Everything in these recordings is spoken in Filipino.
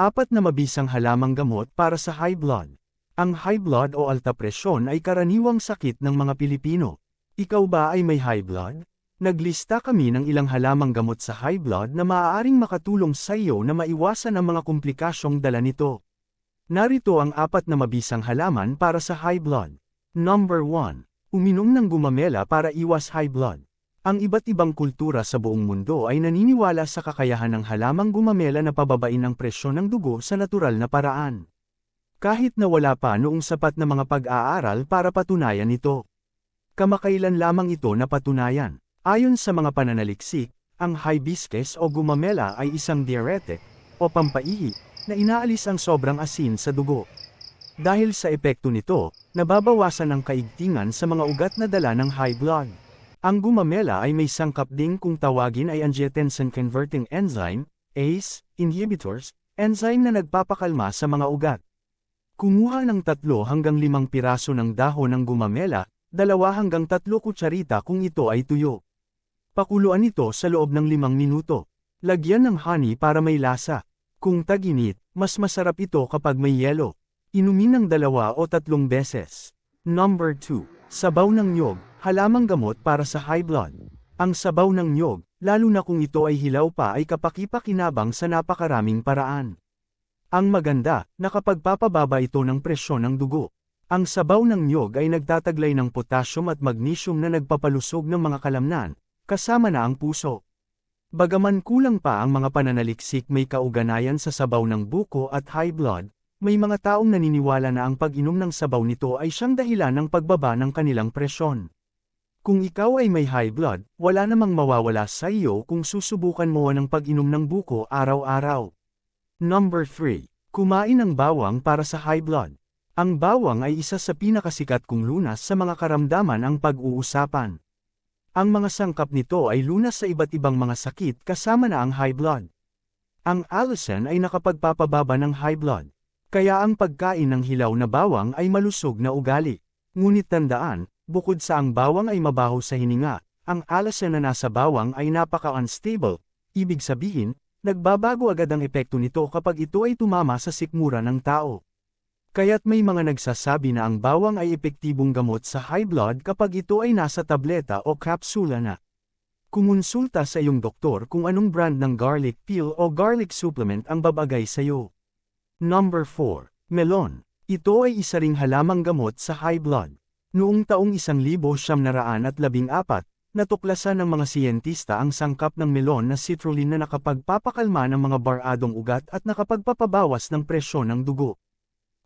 Apat na mabisang halamang gamot para sa high blood. Ang high blood o alta presyon ay karaniwang sakit ng mga Pilipino. Ikaw ba ay may high blood? Naglista kami ng ilang halamang gamot sa high blood na maaaring makatulong sa iyo na maiwasan ang mga komplikasyong dala nito. Narito ang apat na mabisang halaman para sa high blood. Number 1. Uminom ng gumamela para iwas high blood. Ang iba't ibang kultura sa buong mundo ay naniniwala sa kakayahan ng halamang gumamela na pababain ang presyon ng dugo sa natural na paraan. Kahit na wala pa noong sapat na mga pag-aaral para patunayan ito. Kamakailan lamang ito napatunayan. Ayon sa mga pananaliksik, ang hibiscus o gumamela ay isang diuretic o pampaihi na inaalis ang sobrang asin sa dugo. Dahil sa epekto nito, nababawasan ang kaigtingan sa mga ugat na dala ng high blood. Ang gumamela ay may sangkap ding kung tawagin ay angiotensin converting enzyme, ACE, inhibitors, enzyme na nagpapakalma sa mga ugat. Kumuha ng tatlo hanggang limang piraso ng dahon ng gumamela, dalawa hanggang tatlo kutsarita kung ito ay tuyo. Pakuluan ito sa loob ng limang minuto. Lagyan ng honey para may lasa. Kung taginit, mas masarap ito kapag may yelo. Inumin ng dalawa o tatlong beses. Number 2. Sabaw ng nyog, halamang gamot para sa high blood. Ang sabaw ng nyog, lalo na kung ito ay hilaw pa ay kapakipakinabang sa napakaraming paraan. Ang maganda, nakapagpapababa ito ng presyon ng dugo. Ang sabaw ng nyog ay nagtataglay ng potassium at magnesium na nagpapalusog ng mga kalamnan, kasama na ang puso. Bagaman kulang pa ang mga pananaliksik may kauganayan sa sabaw ng buko at high blood, may mga taong naniniwala na ang pag-inom ng sabaw nito ay siyang dahilan ng pagbaba ng kanilang presyon. Kung ikaw ay may high blood, wala namang mawawala sa iyo kung susubukan mo ng pag-inom ng buko araw-araw. Number 3. Kumain ng bawang para sa high blood. Ang bawang ay isa sa pinakasikat kong lunas sa mga karamdaman ang pag-uusapan. Ang mga sangkap nito ay lunas sa iba't ibang mga sakit kasama na ang high blood. Ang allicin ay nakapagpapababa ng high blood. Kaya ang pagkain ng hilaw na bawang ay malusog na ugali. Ngunit tandaan, bukod sa ang bawang ay mabaho sa hininga, ang allicin na nasa bawang ay napaka-unstable, ibig sabihin, nagbabago agad ang epekto nito kapag ito ay tumama sa sikmura ng tao. Kaya't may mga nagsasabi na ang bawang ay epektibong gamot sa high blood kapag ito ay nasa tableta o kapsula na. Kumonsulta sa iyong doktor kung anong brand ng garlic peel o garlic supplement ang babagay sa iyo. Number 4. Melon. Ito ay isa ring halamang gamot sa high blood. Noong taong 1914, natuklasan ng mga siyentista ang sangkap ng melon na citrulline na nakapagpapakalma ng mga baradong ugat at nakapagpapabawas ng presyon ng dugo.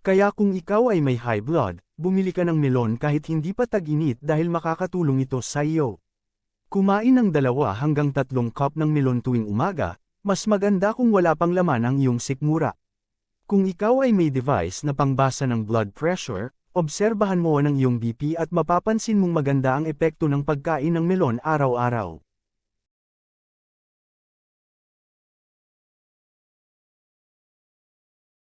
Kaya kung ikaw ay may high blood, bumili ka ng melon kahit hindi pa tag-init dahil makakatulong ito sa iyo. Kumain ng dalawa hanggang tatlong cup ng melon tuwing umaga, mas maganda kung wala pang laman ang iyong sikmura. Kung ikaw ay may device na pangbasa ng blood pressure, obserbahan mo ang iyong BP at mapapansin mong maganda ang epekto ng pagkain ng melon araw-araw.